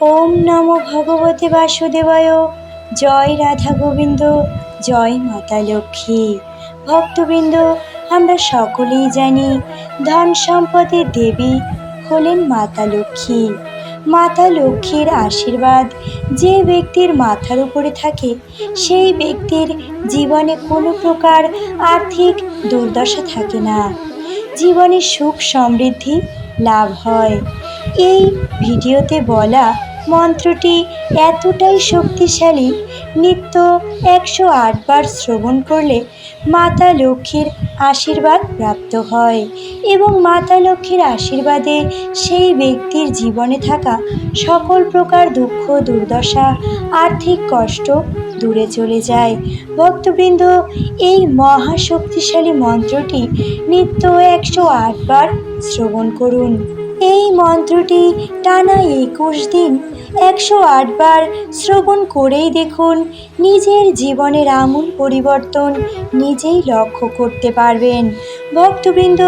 ওম নমো ভগবতে বাসুদেবায়। জয় রাধা গোবিন্দ, জয় মাতা লক্ষ্মী। ভক্তবৃন্দ, আমরা সকলেই জানি, ধন সম্পদের দেবী হলেন মাতা লক্ষ্মী। মাতা লক্ষ্মীর আশীর্বাদ যে ব্যক্তির মাথার উপরে থাকে, সেই ব্যক্তির জীবনে কোনো প্রকার আর্থিক দুর্দশা থাকে না। জীবনে সুখ সমৃদ্ধি লাভ হয়। এই ভিডিওতে বলা মন্ত্রটি এতটাই শক্তিশালী, নিত্য একশো আটবার শ্রবণ করলে মাতা লক্ষ্মীর আশীর্বাদ প্রাপ্ত হয় এবং মাতা লক্ষ্মীর আশীর্বাদে সেই ব্যক্তির জীবনে থাকা সকল প্রকার দুঃখ, দুর্দশা, আর্থিক কষ্ট দূরে চলে যায়। ভক্তবৃন্দ, এই মহাশক্তিশালী মন্ত্রটি নিত্য একশো আটবার শ্রবণ করুন। এই মন্ত্রটি টানা একুশ দিন একশো আটবার শ্রবণ করেই দেখুন, নিজের জীবনের আমূল পরিবর্তন নিজেই লক্ষ্য করতে পারবেন। ভক্তবৃন্দ,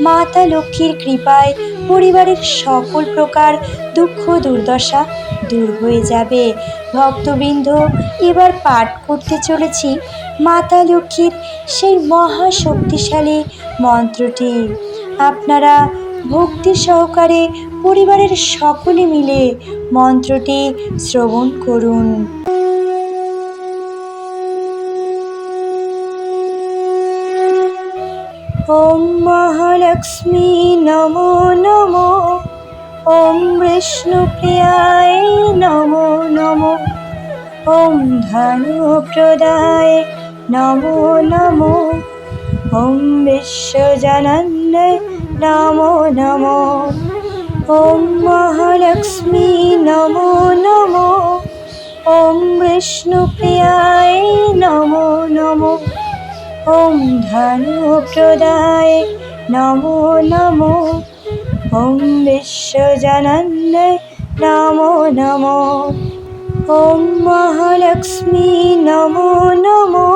মাতা লক্ষ্মীর কৃপায় পরিবারের সকল প্রকার দুঃখ, দুর্দশা দূর হয়ে যাবে। ভক্তবৃন্দ, এবার পাঠ করতে চলেছি মাতা লক্ষ্মীর সেই মহাশক্তিশালী মন্ত্রটি। আপনারা ভক্তি সহকারে পরিবারের সকলে মিলে মন্ত্রটি শ্রবণ করুন। ওম মহালক্ষ্মী নমো নমো। ওম বিষ্ণুপ্রিয়ায় নমো নমো। ওম ধনুপ্রদায় নমো নমো। ওম বিশ্বজনন্যে নমো নমো ওম মহালক্ষ্মী নমো নমো ওম বিষ্ণুপ্রিয়ায় নমো নমো ওম ধনুপ্রদায় নমো নমো ওম বিশ্বজনন্যে নমো নমো ওম মহালক্ষ্মী নমো নমো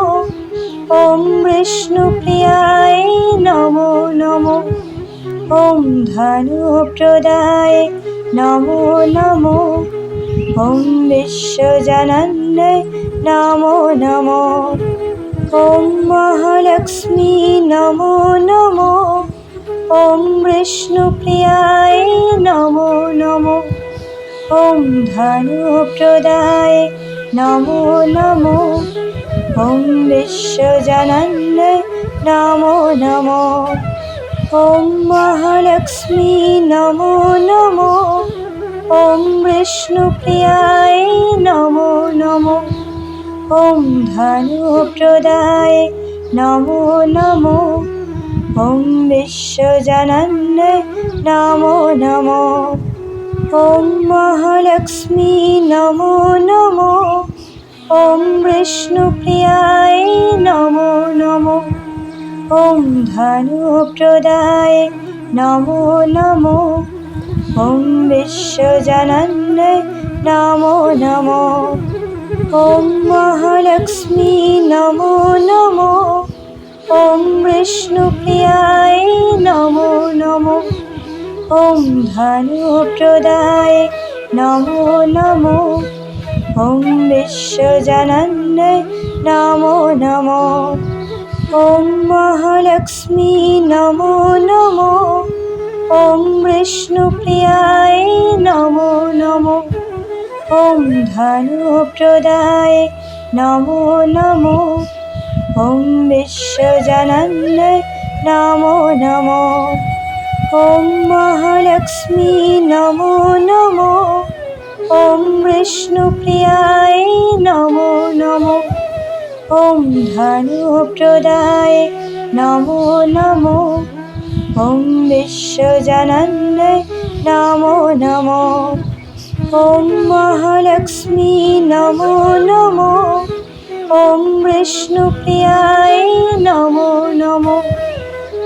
ওম বিষ্ণুপ্রিয়ায় নমো নমো ওম ধনুপ্রদায় নমো নমো। ওম বিশ্বজনন্যে নমো নমো। ওম মহালক্ষ্মী, নমো নমো। ওম বিষ্ণুপ্রিয়ায়, নমো নমো। ওম ধনুপ্রদায় নমো নমো। ওম বিশ্বজনন্যে নমো নমো। ওম মহালক্ষ্মী, নমো নমো। ওম বিষ্ণুপ্রিয়ায় নমো নমো। ওম ধনুপ্রদায় নমো নমো। ওম বিশ্বজনন্যে নমো নমো। ওম মহালক্ষ্মী, নমো নমো। ওম বিষ্ণুপ্রিয়ায় নমো নমো। ওম ধনুপ্রদায় নমো নমো। ওম বিশ্বজনন্যে নমো নমো। ওম মহালক্ষ্মী, নমো নমো। ওম বিষ্ণুপ্রিয়ায় নমো নমো। ওম ধনুপ্রদায় নমো নমো। ওম বিশ্বজনন্যে নমো নমো। ওম মহালক্ষ্মী, নমো নমো। ওম বিষ্ণুপ্রিয়ায় নমো নমো। ওম ধনুপ্রদায়, নমো নমো। ওম বিশ্বজনন্যে নমো নমো। ওম মহালক্ষ্মী, নমো নমো। ওম বিষ্ণুপ্রিয়ায় নমো নমো। ওম ধনুপ্রদায় নমো নমো। ওম বিশ্বজনন্যে নমো নমো। ওম মহালক্ষ্মী নমো নমো। ওম বিষ্ণুপ্রিয়ায় নমো নমো।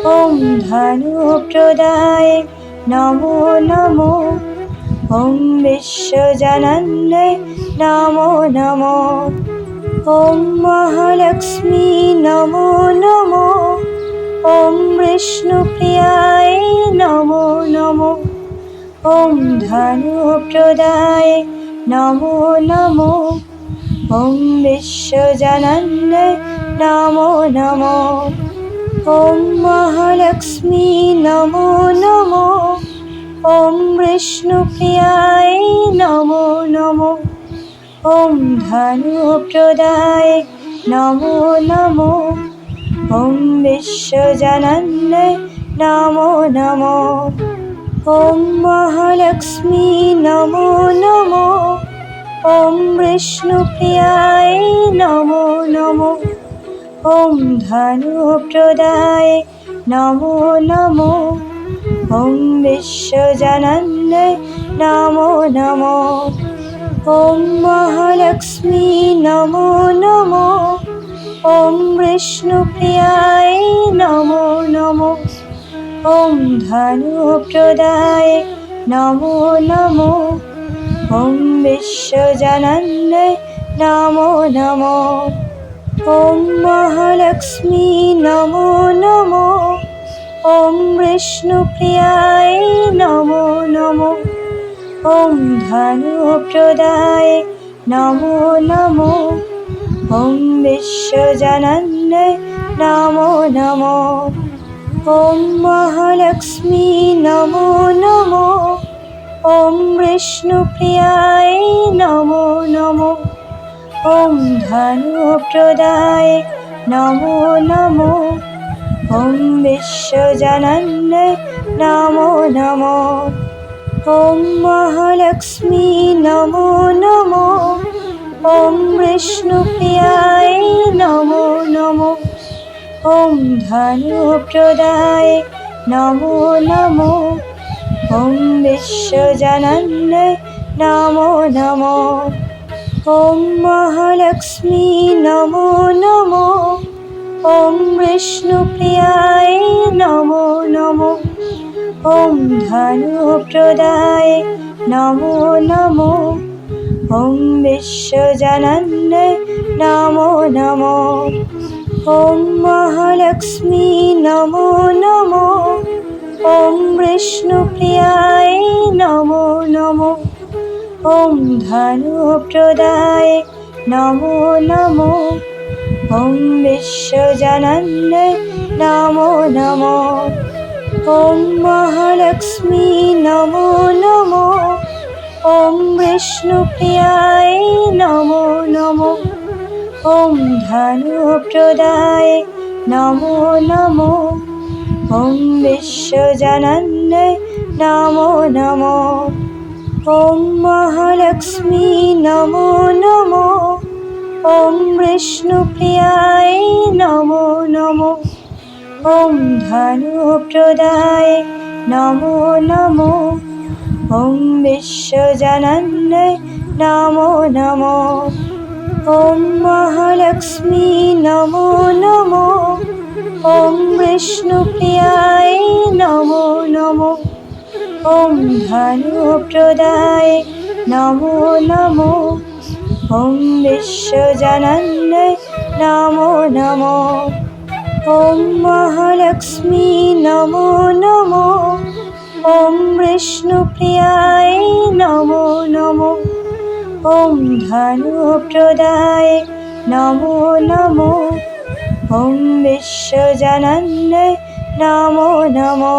ওম ধনুপ্রদায় নমো নমো। ওম বিশ্বজনন্যে নমো নমো। ॐ महालक्ष्मी नमो नमो ॐ विष्णुप्रियाय नमो नमो ॐ धनुप्रदाय नमो नमो ॐ विश्वजनन्द नमो नमो ॐ महालक्ष्मी नमो नमो ॐ विष्णुप्रियाय नमो नमो ॐ धनुप्रदाय नमो नमो ॐ विश्वजनन्य नमो नमो ॐ महालक्ष्मी नमो नमो ॐ विष्णुप्रियाय नमो नमो ॐ धनुप्रदाय नमो नमो ॐ विश्वजनन्य नमो नमो ॐ महालक्ष्मी नमो नमो ॐ विष्णुप्रियाय नमो नमो ॐ धनुप्रदाय नमो नमो ॐ विश्वजनन्य नमो नमो ॐ महालक्ष्मी नमो नमो ॐ विष्णुप्रियाय नमो नमो ॐ धनुप्रदाय नमो नमो ॐ विश्वजनन्य नमो नमो ॐ महालक्ष्मी नमो नमो ॐ विष्णुप्रियाय नमो नमो ॐ धनुप्रदाय नमो नमो ॐ विश्वजनन्य नमो नमो ॐ महालक्ष्मी नमो नमो ॐ विष्णुप्रियाय नमो नमो ॐ धनुप्रदाय नमो नमो ॐ विश्वजनन्य नमो नमो ॐ महालक्ष्मी नमो नमो ॐ विष्णुप्रियाय नमो नमो ॐ धनुप्रदाय नमो नमो ॐ विश्वजनन्य नमो नमो ॐ महालक्ष्मी नमो नमो ॐ विष्णुप्रियाय नमो नमो ॐ धनुप्रदाय नमो नमो ॐ विश्वजनन्य नमो नमो ॐ महालक्ष्मी नमो नमो ॐ विष्णुप्रियाय नमो नमो ॐ धनुप्रदाय नमो नमो ॐ विश्वजनन्य नमो नमो ॐ महालक्ष्मी नमो नमो ॐ विष्णुप्रियाय नमो नमो ॐ धनुप्रदाय नमो नमो ॐ विश्वजनन्य नमो नमो ॐ महालक्ष्मी नमो नमो ॐ विष्णुप्रियाय नमो नमो ॐ धनुप्रदाय नमो नमो ॐ विश्वजनन्य नमो नमो ॐ महालक्ष्मी नमो नमो ॐ विष्णुप्रियाय नमो नमो ॐ धनुप्रदाय नमो नमो ॐ विश्वजनन्य नमो नमो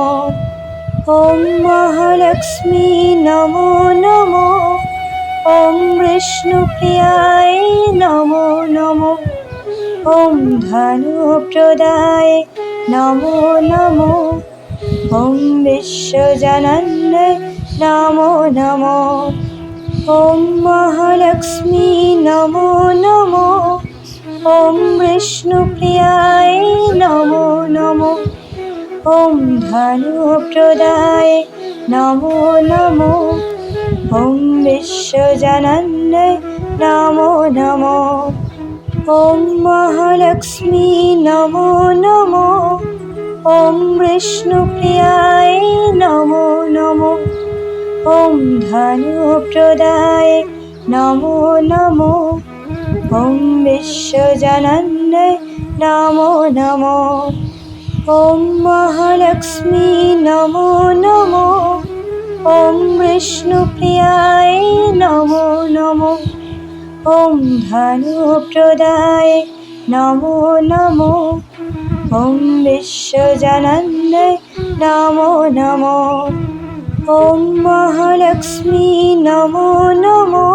ॐ महालक्ष्मी नमो नमो ॐ विष्णुप्रियाय नमो नमो ॐ धनुप्रदाय नमो नमो ॐ विश्वजनन्य नमो नमो ॐ महालक्ष्मी नमो नमो ॐ विष्णुप्रियाय नमो नमो ॐ धनुप्रदाय नमो नमो ॐ विश्वजनन्य नमो नमो ॐ महालक्ष्मी नमो नमो ॐ विष्णुप्रियाय नमो नमो ॐ धनुप्रदाय नमो नमो ॐ विश्वजनन्य नमो नमो ॐ महालक्ष्मी नमो नमो ॐ विष्णुप्रियाय नमो नमो ॐ धनुप्रदाय नमो नमो ॐ विश्वजनन्य नमो नमो ॐ महालक्ष्मी नमो नमो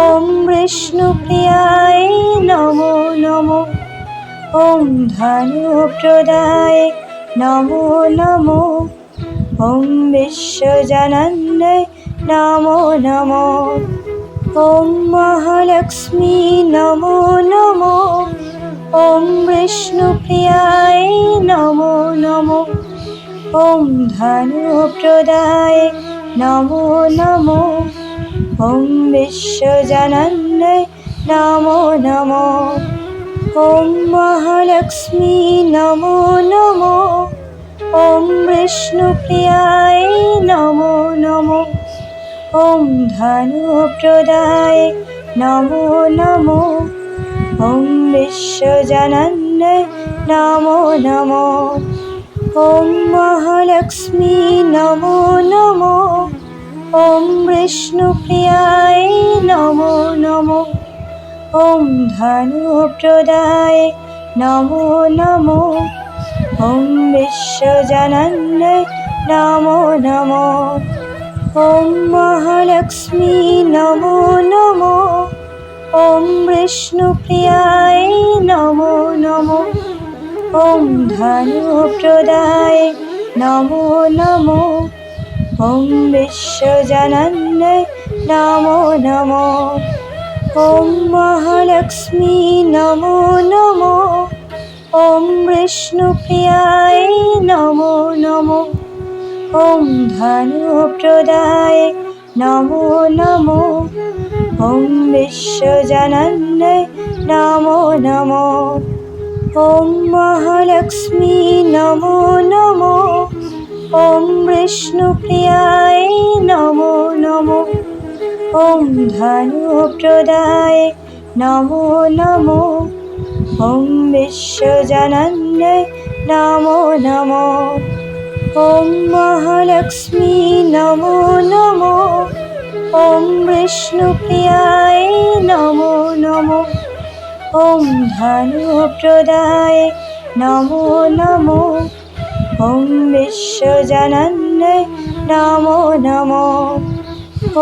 ॐ विष्णुप्रियाय नमो नमो ॐ धनुप्रदाय नमो नमो ॐ विश्वजनन्य नमो नमो ॐ महालक्ष्मी नमो नमो ॐ विष्णुप्रियाय नमो नमो ॐ धनुप्रदाय नमो नमो ॐ विश्वजनन्य नमो नमो ॐ महालक्ष्मी नमो नमो ॐ विष्णुप्रियाय नमो नमो ॐ धनुप्रदाय नमो नमो ॐ विश्वजनन्य नमो नमो ॐ महालक्ष्मी नमो नमो ॐ विष्णुप्रियाय नमो नमो ॐ धनुप्रदाय नमो नमो ॐ विश्वजनन्य नमो नमो ॐ महालक्ष्मी नमो नमो ॐ विष्णुप्रियाय नमो नमो ॐ धनुप्रदाय नमो नमो ॐ विश्वजनन्य नमो नमो ॐ महालक्ष्मी नमो नमो ॐ विष्णुप्रियाय नमो नमो ॐ धनुप्रदाय नमो नमो ॐ विश्वजनन्य नमो नमो ॐ महालक्ष्मी नमो नमो ॐ विष्णुप्रियाय नमो नमो ॐ धनुप्रदाय नमो नमो ॐ विश्वजनन्य नमो नमो ॐ महालक्ष्मी नमो नमो ॐ विष्णुप्रियाय नमो नमो ॐ धनुप्रदाय नमो नमो ॐ विश्वजनन्य नमो नमो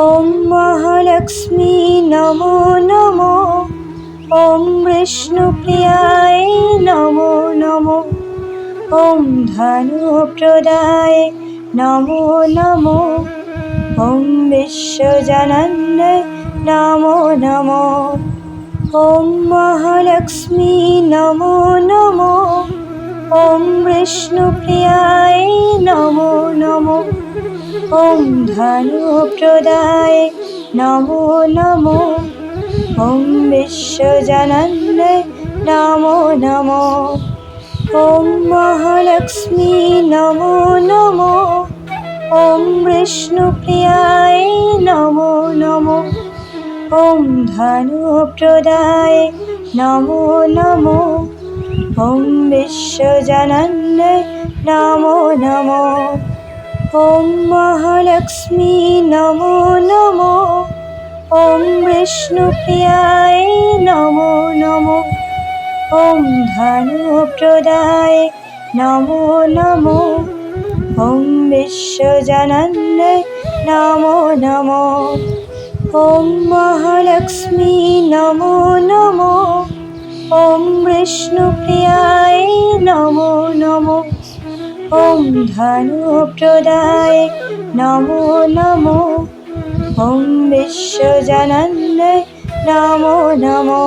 ॐ महालक्ष्मी नमो नमो ॐ विष्णुप्रियाय नमो नमो ॐ धनुप्रदाय नमो नमो ॐ विश्वजनन्य नमो नमो ॐ महालक्ष्मी नमो नमो ॐ विष्णुप्रियाय नमो नमो ॐ धनुप्रदाय नमो नमो ॐ विश्वजनन्य नमो नमो ॐ महालक्ष्मी नमो नमो ॐ विष्णुप्रियाय नमो नमो ॐ धनुप्रदाय नमो नमो ॐ विश्वजनन्य नमो नमो ॐ महालक्ष्मी नमो नमो ॐ विष्णुप्रियाय नमो नमो ॐ धनुप्रदाय नमो नमो ॐ विश्वजनन्य नमो नमो ॐ महालक्ष्मी नमो नमो ॐ विष्णुप्रियाय नमो नमो ॐ धनुप्रदाय नमो नमो ॐ विश्वजनन्य नमो नमो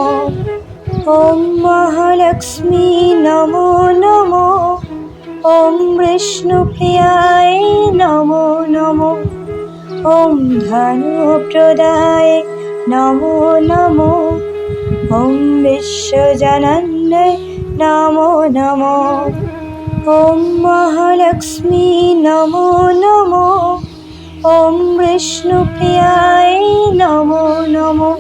ॐ महालक्ष्मी नमो नमो ॐ विष्णुप्रियाय नमो नमो ॐ धनुप्रदाय नमो नमो ॐ विश्वजनन्य नमो नमो ॐ महालक्ष्मी नमो नमो ॐ विष्णुप्रियाय नमो नमो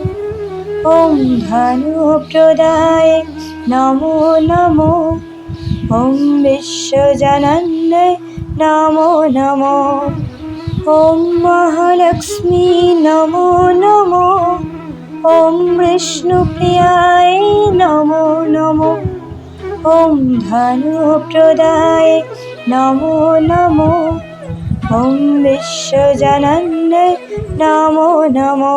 ॐ धनुप्रदाय नमो नमो ॐ विश्वजनन्य नमो नमो ॐ महालक्ष्मी नमो नमो ॐ विष्णुप्रियाय नमो नमो ॐ धनुप्रदाय नमो नमो ॐ विश्वजनन्य नमो नमो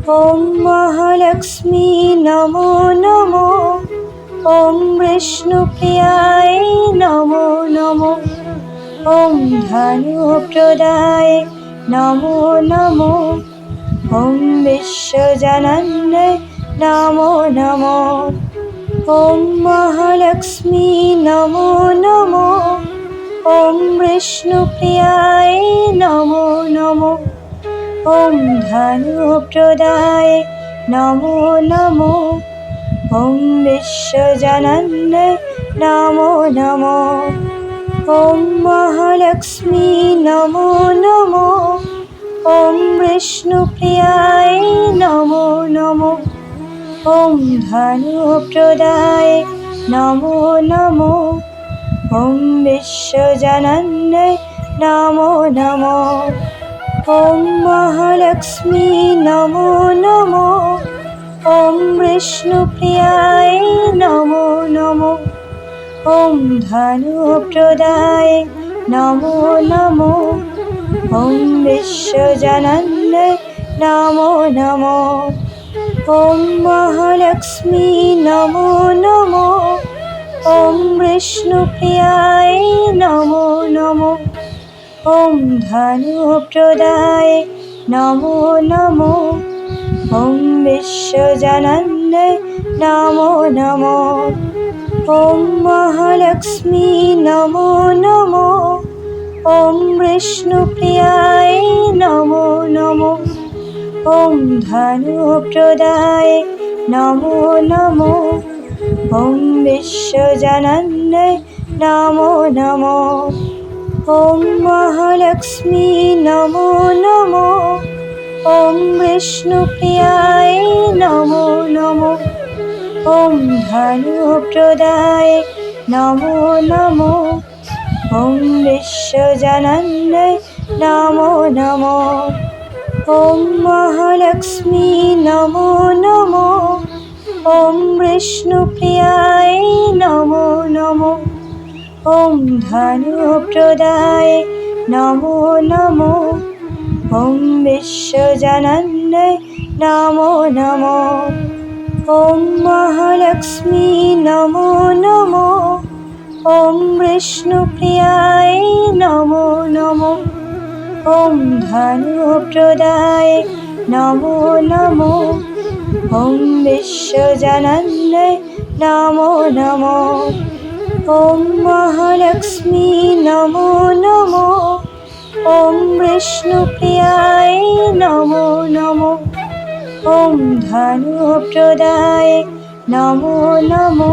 ॐ महालक्ष्मी नमो नमो ॐ विष्णुप्रियाय नमो नमो ॐ धनुप्रदाय नमो नमो ॐ विश्वजनन्य नमो नमो ॐ महालक्ष्मी नमो नमो ॐ विष्णुप्रियाय नमो नमो ॐ धनुप्रदाय नमो नमो ॐ विश्वजनन्य नमो नमो ॐ महालक्ष्मी नमो नमो ॐ विष्णुप्रियाय नमो नमो ॐ धनुप्रदाय नमो नमो ॐ विश्वजनन्य नमो नमो ॐ महालक्ष्मी नमो नमो ॐ विष्णुप्रियाय नमो नमो ॐ धनुप्रदाय नमो नमो ॐ विश्वजनन्य नमो नमो ॐ महालक्ष्मी नमो नमो ॐ विष्णुप्रियाय नमो नमो ॐ धनुप्रदाय नमो नमो ॐ विश्वजनन्य नमो नमो ॐ महालक्ष्मी नमो नमो ॐ विष्णुप्रियाय नमो नमो ॐ धनुप्रदाय नमो नमो ॐ विश्वजनन्य नमो नमो ॐ महालक्ष्मी नमो नमो ॐ विष्णुप्रियाय नमो नमो ॐ धनुप्रदाय नमो नमो ॐ विश्वजनन्य नमो नमो ॐ महालक्ष्मी नमो नमो ॐ विष्णुप्रियाय नमो नमो ॐ धनुप्रदाय नमो नमो ॐ विश्वजनन्य नमो नमो ॐ महालक्ष्मी नमो नमो ॐ विष्णुप्रियाय नमो नमो ॐ धनुप्रदाय नमो नमो ॐ विश्वजनन्य नमो नमो ॐ महालक्ष्मी नमो नमो ॐ विष्णुप्रियाय नमो नमो ॐ धनुप्रदाय नमो नमो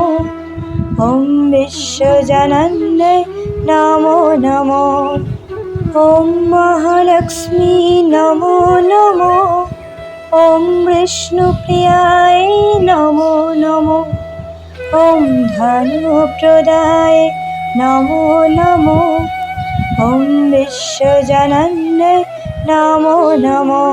ॐ विश्वजनन्य नमो नमो ॐ महालक्ष्मी नमो नमो ॐ विष्णुप्रियाय नमो नमो ॐ धनुप्रदाय नमो नमो ॐ विश्वजनन्य नमो नमो